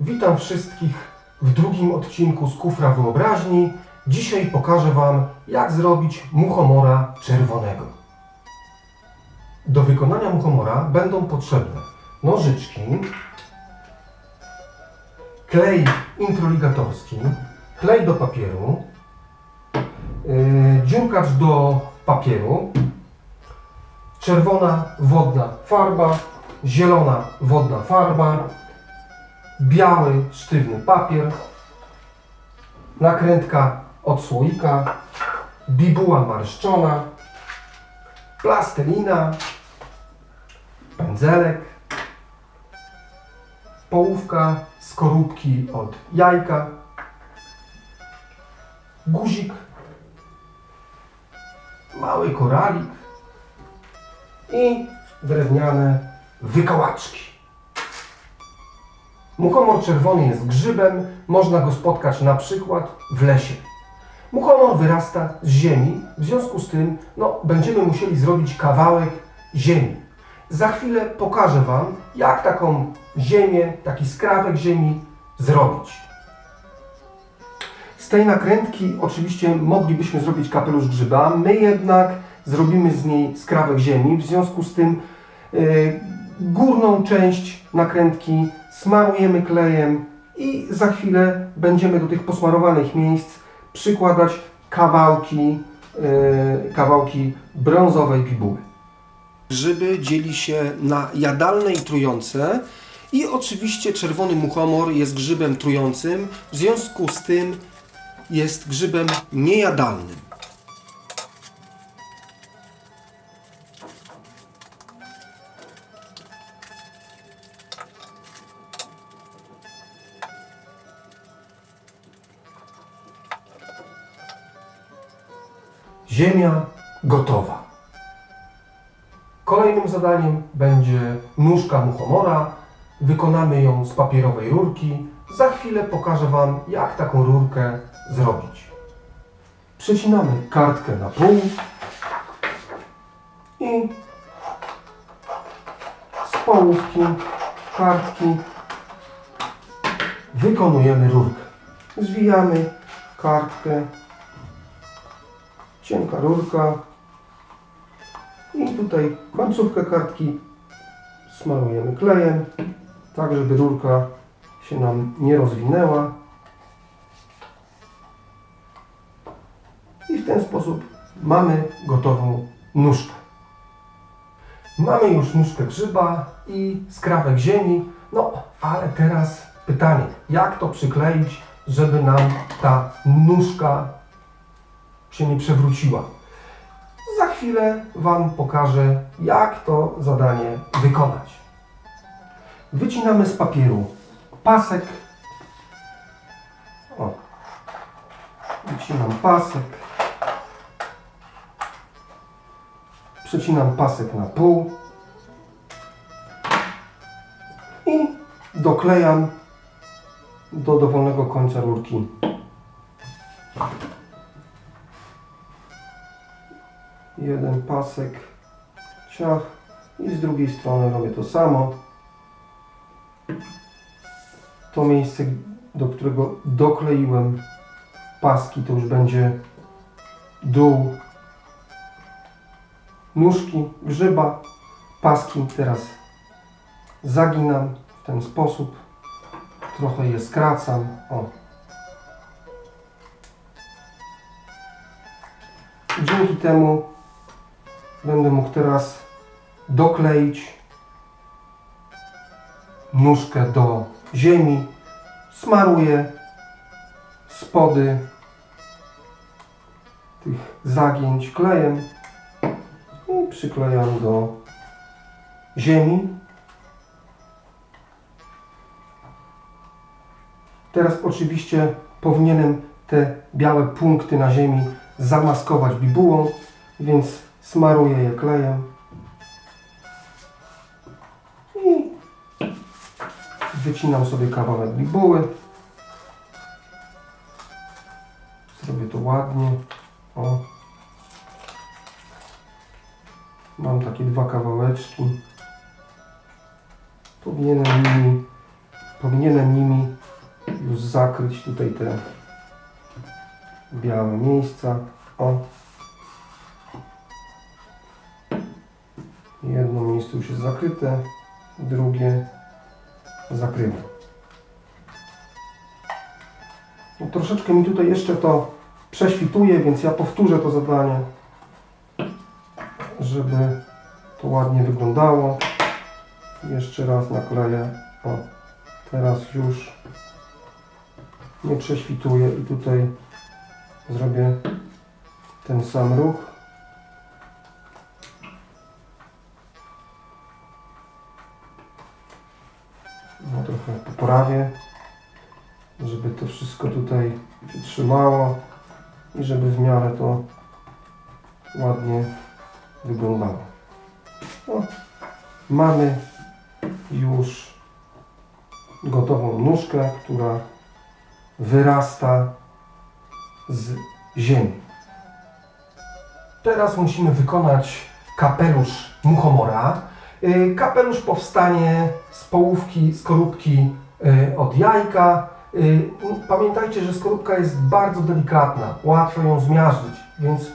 Witam wszystkich w drugim odcinku z Kufra Wyobraźni. Dzisiaj pokażę Wam, jak zrobić muchomora czerwonego. Do wykonania muchomora będą potrzebne nożyczki, klej introligatorski, klej do papieru, yy, dziurkacz do papieru, czerwona wodna farba, zielona wodna farba, biały, sztywny papier, nakrętka od słoika, bibuła marszczona, plastelina, pędzelek, połówka skorupki od jajka, guzik, mały koralik i drewniane wykałaczki. Muchomor czerwony jest grzybem, można go spotkać na przykład w lesie. Muchomor wyrasta z ziemi, w związku z tym no, będziemy musieli zrobić kawałek ziemi. Za chwilę pokażę Wam, jak taką ziemię, taki skrawek ziemi zrobić. Z tej nakrętki oczywiście moglibyśmy zrobić kapelusz grzyba, my jednak zrobimy z niej skrawek ziemi, w związku z tym yy, górną część nakrętki smarujemy klejem i za chwilę będziemy do tych posmarowanych miejsc przykładać kawałki, yy, kawałki brązowej bibuły. Grzyby dzieli się na jadalne i trujące i oczywiście czerwony muchomor jest grzybem trującym, w związku z tym jest grzybem niejadalnym. Ziemia gotowa. Kolejnym zadaniem będzie nóżka muchomora. Wykonamy ją z papierowej rurki. Za chwilę pokażę Wam, jak taką rurkę zrobić. Przecinamy kartkę na pół i z połówki kartki wykonujemy rurkę. Zwijamy kartkę cienka rurka i tutaj końcówkę kartki smarujemy klejem, tak żeby rurka się nam nie rozwinęła i w ten sposób mamy gotową nóżkę. Mamy już nóżkę grzyba i skrawek ziemi, no ale teraz pytanie, jak to przykleić, żeby nam ta nóżka się nie przewróciła. Za chwilę Wam pokażę, jak to zadanie wykonać. Wycinamy z papieru pasek. O. Wycinam pasek. Przecinam pasek na pół. I doklejam do dowolnego końca rurki jeden pasek ciach i z drugiej strony robię to samo. To miejsce, do którego dokleiłem paski, to już będzie dół nóżki grzyba. Paski teraz zaginam w ten sposób. Trochę je skracam. O. Dzięki temu będę mógł teraz dokleić nóżkę do ziemi. Smaruję spody tych zagięć klejem i przyklejam do ziemi. Teraz oczywiście powinienem te białe punkty na ziemi zamaskować bibułą, więc smaruję je klejem wycinam sobie kawałek bibuły. Robię to ładnie. O. Mam takie dwa kawałeczki. Powinienem nimi, powinienem nimi już zakryć tutaj te białe miejsca. O. Jedno miejsce już jest zakryte, drugie zakrywam. No, troszeczkę mi tutaj jeszcze to prześwituje, więc ja powtórzę to zadanie, żeby to ładnie wyglądało. Jeszcze raz nakleję. O, teraz już nie prześwituję i tutaj zrobię ten sam ruch. Poprawię, żeby to wszystko tutaj się trzymało i żeby w miarę to ładnie wyglądało. No, mamy już gotową nóżkę, która wyrasta z ziemi. Teraz musimy wykonać kapelusz muchomora. Y, Kapelusz powstanie z połówki skorupki y, od jajka. Y, Pamiętajcie, że skorupka jest bardzo delikatna, łatwo ją zmiażdżyć, więc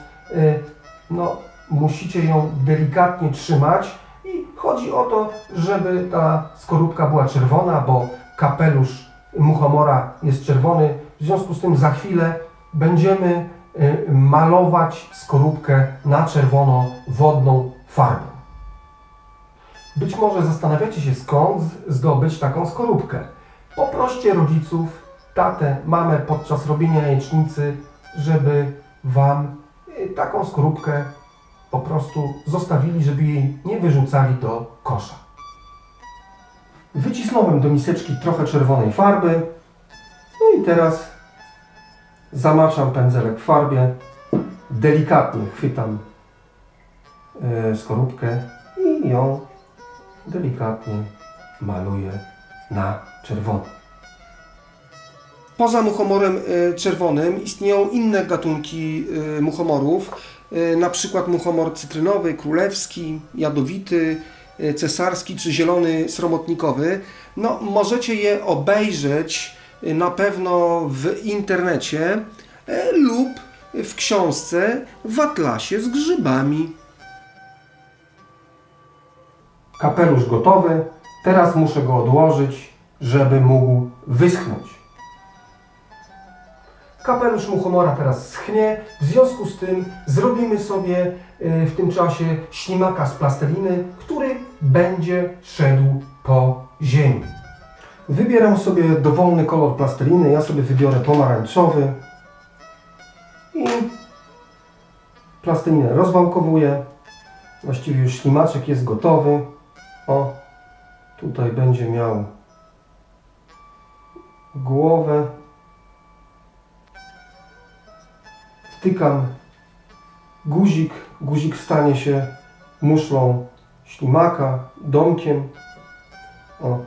no, musicie ją delikatnie trzymać i chodzi o to, żeby ta skorupka była czerwona, bo kapelusz muchomora jest czerwony. W związku z tym za chwilę będziemy malować skorupkę na czerwono wodną farbą. Być może zastanawiacie się skąd zdobyć taką skorupkę. Poproście rodziców, tatę, mamę podczas robienia jajecznicy, żeby Wam y, taką skorupkę po prostu zostawili, żeby jej nie wyrzucali do kosza. Wycisnąłem do miseczki trochę czerwonej farby. No i teraz zamaczam pędzelek w farbie. Delikatnie chwytam e, skorupkę i ją delikatnie maluję na czerwono. Poza muchomorem e, czerwonym istnieją inne gatunki e, muchomorów, e, na przykład muchomor cytrynowy, królewski, jadowity, cesarski czy zielony sromotnikowy. No, możecie je obejrzeć na pewno w internecie lub w książce w atlasie z grzybami. Kapelusz gotowy. Teraz muszę go odłożyć, żeby mógł wyschnąć. Kapelusz muchomora teraz schnie, w związku z tym zrobimy sobie y, w tym czasie ślimaka z plasteliny, który będzie szedł po ziemi. Wybieram sobie dowolny kolor plasteliny, ja sobie wybiorę pomarańczowy i plastelinę rozwałkowuję. Właściwie już ślimaczek jest gotowy. O, tutaj będzie miał głowę. Wtykam guzik. Guzik stanie się muszlą ślimaka, domkiem. O,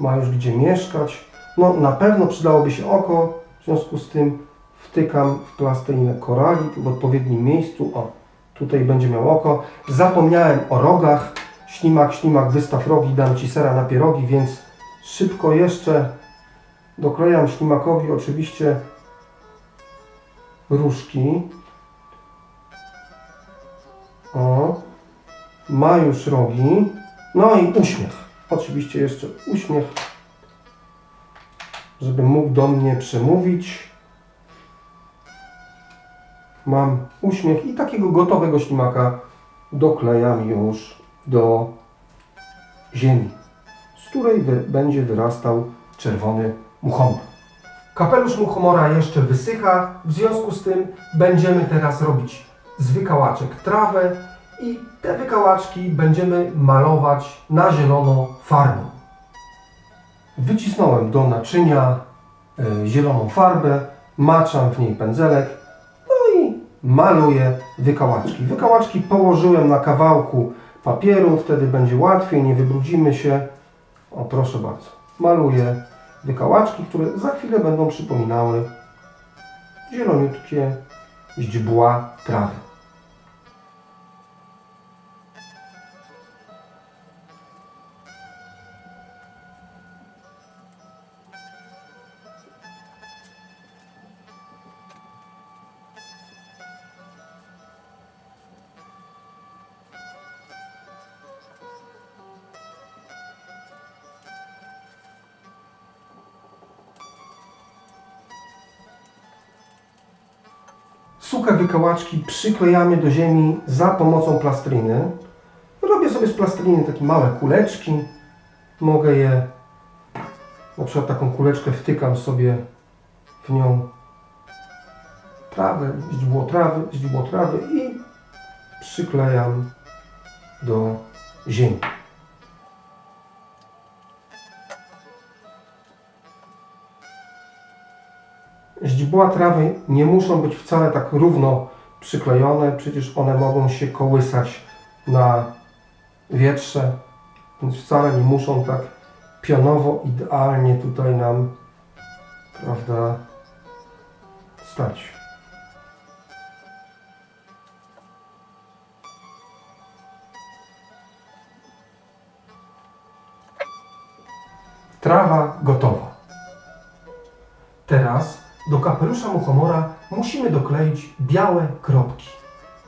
ma już gdzie mieszkać. No, na pewno przydałoby się oko. W związku z tym wtykam w plastelinę koralik w odpowiednim miejscu. O, tutaj będzie miał oko. Zapomniałem o rogach. Ślimak, ślimak, wystaw rogi, dam Ci sera na pierogi, więc szybko jeszcze doklejam ślimakowi oczywiście różki. O, ma już rogi. No i uśmiech. Oczywiście jeszcze uśmiech, żeby mógł do mnie przemówić. Mam uśmiech i takiego gotowego ślimaka doklejam już do ziemi, z której będzie wyrastał czerwony muchomor. Kapelusz muchomora jeszcze wysycha, w związku z tym będziemy teraz robić z wykałaczek trawę i te wykałaczki będziemy malować na zielono farbą. Wycisnąłem do naczynia e, zieloną farbę, maczam w niej pędzelek, no i maluję wykałaczki. Wykałaczki położyłem na kawałku papieru, wtedy będzie łatwiej, nie wybrudzimy się. O, proszę bardzo. Maluję wykałaczki, które za chwilę będą przypominały zieloniutkie źdźbła trawy. Suche wykałaczki przyklejamy do ziemi za pomocą plastriny. Robię sobie z plastriny takie małe kuleczki. Mogę je, na przykład taką kuleczkę wtykam sobie w nią trawę, źdźbło trawy, źdźbło trawy i przyklejam do ziemi. Źdźbła trawy nie muszą być wcale tak równo przyklejone, przecież one mogą się kołysać na wietrze, więc wcale nie muszą tak pionowo, idealnie tutaj nam, prawda, stać. Trawa gotowa. Teraz do kapelusza muchomora musimy dokleić białe kropki.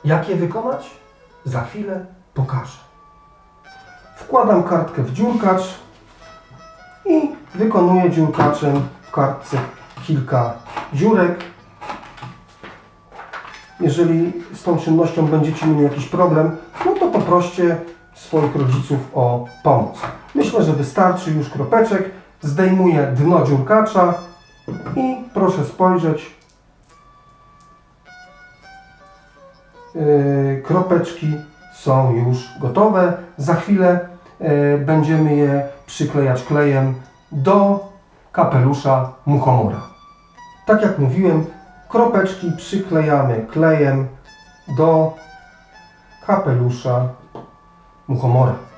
Jak je wykonać? Za chwilę pokażę. Wkładam kartkę w dziurkacz i wykonuję dziurkaczem w kartce kilka dziurek. Jeżeli z tą czynnością będziecie mieli jakiś problem, no to poproście swoich rodziców o pomoc. Myślę, że wystarczy już kropeczek. Zdejmuję dno dziurkacza i proszę spojrzeć. Yy, Kropeczki są już gotowe. Za chwilę yy, będziemy je przyklejać klejem do kapelusza muchomora. Tak jak mówiłem, kropeczki przyklejamy klejem do kapelusza muchomora.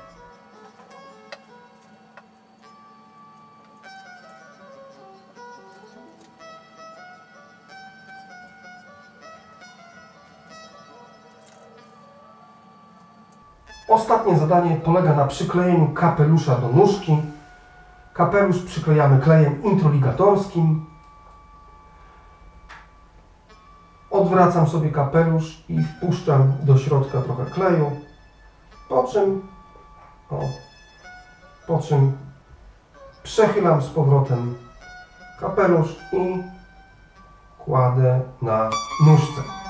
Ostatnie zadanie polega na przyklejeniu kapelusza do nóżki. Kapelusz przyklejamy klejem introligatorskim. Odwracam sobie kapelusz i wpuszczam do środka trochę kleju. Po czym, o, po czym przechylam z powrotem kapelusz i kładę na nóżce.